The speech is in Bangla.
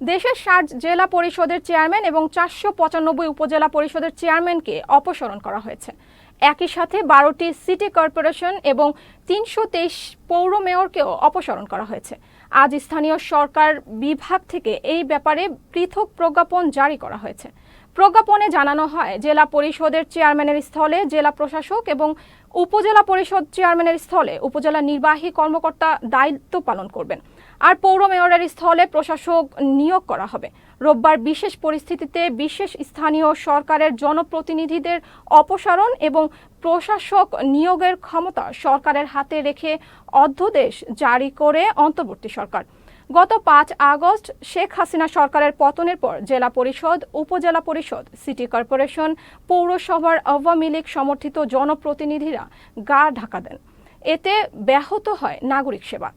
দেশের ষাট জেলা পরিষদের চেয়ারম্যান এবং চারশো পঁচানব্বই উপজেলা পরিষদের চেয়ারম্যানকে অপসারণ করা হয়েছে। একই সাথে বারোটি সিটি কর্পোরেশন এবং তিনশো তেইশ পৌর মেয়রকেও অপসারণ করা হয়েছে। আজ স্থানীয় সরকার বিভাগ থেকে এই ব্যাপারে পৃথক প্রজ্ঞাপন জারি করা হয়েছে। প্রজ্ঞাপনে জানানো হয়, জেলা পরিষদের চেয়ারম্যানের স্থলে জেলা প্রশাসক এবং উপজেলা পরিষদ চেয়ারম্যানের স্থলে উপজেলা নির্বাহী কর্মকর্তা দায়িত্ব পালন করবেন। আর পৌর মেয়রের স্থলে প্রশাসক নিয়োগ করা হবে। রোববার বিশেষ পরিস্থিতিতে বিশেষ স্থানীয় সরকারের জনপ্রতিনিধিদের অপসারণ এবং প্রশাসক নিয়োগের ক্ষমতা সরকারের হাতে রেখে অধ্যাদেশ জারি করে অন্তর্বর্তী সরকার। গত পাঁচ আগস্ট শেখ হাসিনা সরকারের পতনের পর জেলা পরিষদ, উপজেলা পরিষদ, সিটি কর্পোরেশন, পৌরসভার আওয়ামী লীগ সমর্থিত জনপ্রতিনিধিরা গা ঢাকা দেন। এতে ব্যাহত হয় নাগরিক সেবা।